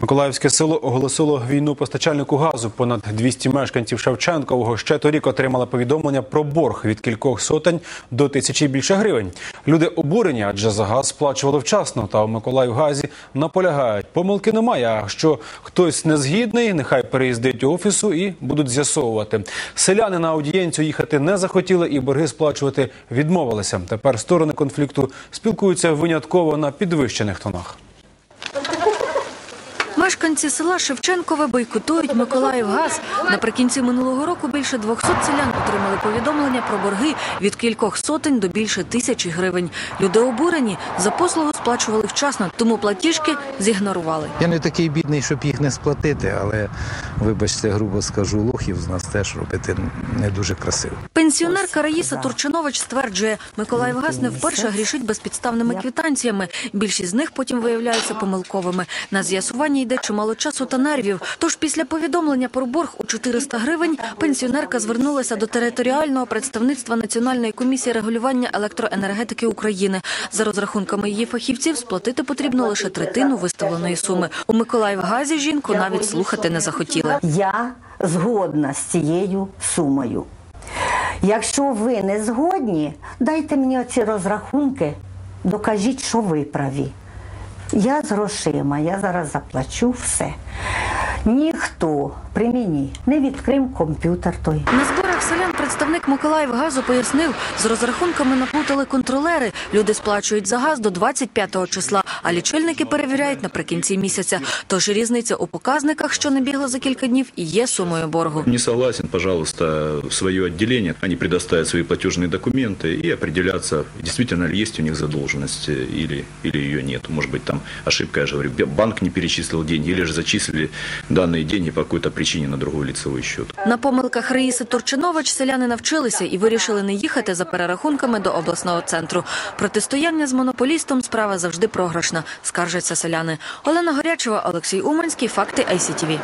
Миколаївське село оголосило війну постачальнику газу. Понад 200 мешканців Шевченкового ще торік отримали повідомлення про борг від кількох сотень до тисячі більше гривень. Люди обурені, адже за газ сплачували вчасно. Та у Миколаївгазі наполягають. Помилки немає. А якщо хтось не згідний, нехай переїздить офісу і будуть з'ясовувати. Селяни на аудієнцію їхати не захотіли і борги сплачувати відмовилися. Тепер сторони конфлікту спілкуються винятково на підвищених тонах. Мешканці села Шевченкове бойкотують Миколаївгаз. Наприкінці минулого року більше 200 селян отримали повідомлення про борги від кількох сотень до більше тисячі гривень. Люди обурені, за послугу сплачували вчасно, тому платіжки зігнорували. Я не такий бідний, щоб їх не сплатити, але вибачте, грубо скажу, лохів з нас теж робити не дуже красиво. Пенсіонерка Раїса Турчинович стверджує, Миколаївгаз не вперше грішить безпідставними квитанціями. Більшість з них потім виявляються помилковими. На з'ясування йде чимало часу та нервів. Тож після повідомлення про борг у 400 гривень пенсіонерка звернулася до територіального представництва Національної комісії регулювання електроенергетики України. За розрахунками її фахівців, сплатити потрібно лише третину виставленої суми. У Миколаївгазі жінку навіть слухати не захотіли. Я згодна з цією сумою. Якщо ви не згодні, дайте мені оці розрахунки, докажіть, що ви праві. Я з грошима, я зараз заплачу все. Ніхто при мені не відкрив комп'ютер той. На зборах селян представник Миколаївгазу пояснив, з розрахунками наплутали контролери. Люди сплачують за газ до 25-го числа, а лічильники перевіряють наприкінці місяця. Тож різниця у показниках, що не бігла за кілька днів, і є сумою боргу. Не согласен, пожалуйста, в свое отделение. Они предоставят свои платежные документы и определятся, действительно ли есть у них задолженность э, или, или ее нет. Может быть, там ошибка, я же говорю, банк не перечислил деньги или же зачислили данные деньги по какой-то причине на другой лицевой счет. На помилках Раїси Турчинович селяни навчилися і вирішили не їхати за перерахунками до обласного центру. Протистояння з монополістом справа завжди програшна, скаржаться селяни. Олена Горячева, Олексій Уманський, факти ICTV.